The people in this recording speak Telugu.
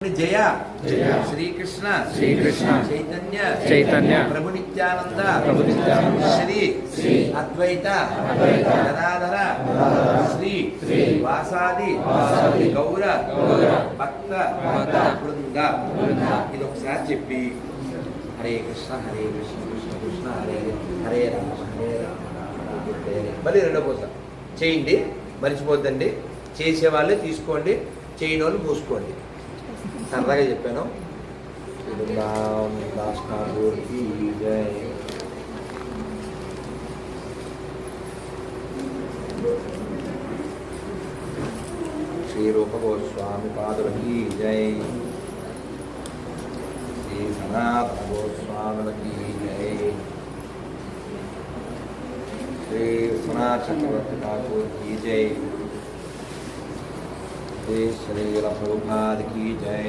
జయ. శ్రీకృష్ణ. శ్రీకృష్ణ. చైతన్య. చైతన్య. ప్రభు నిత్యానంద. ప్రభు నిత్యానంద శ్రీ. శ్రీ. అద్వైత. అద్వైత. గదాధర. శ్రీ. శ్రీ. వాసాది. వాసాది. గౌర. గౌర. భక్త. భక్త. బృంద బృంద ఇది ఒకసారి చెప్పి హరే కృష్ణ హరే కృష్ణ కృష్ణ కృష్ణ హరే హరే రామ హరే రామ రామ రామ మళ్ళీ రెండో పూస చేయండి మర్చిపోద్దండి. చేసే వాళ్ళే తీసుకోండి చేయని వాళ్ళు మూసుకోండి. సరదాగా చెప్పాను. కృష్ణామూర్తి జయ శ్రీరూప గోస్వామి పాదులకి జై. శ్రీ సనాతన గోస్వాములకి జై. శ్రీ సునా చక్రవర్తి ఠాకూర్కి జై. శ్రీ శ్రీ ప్రభుపాదికి జై.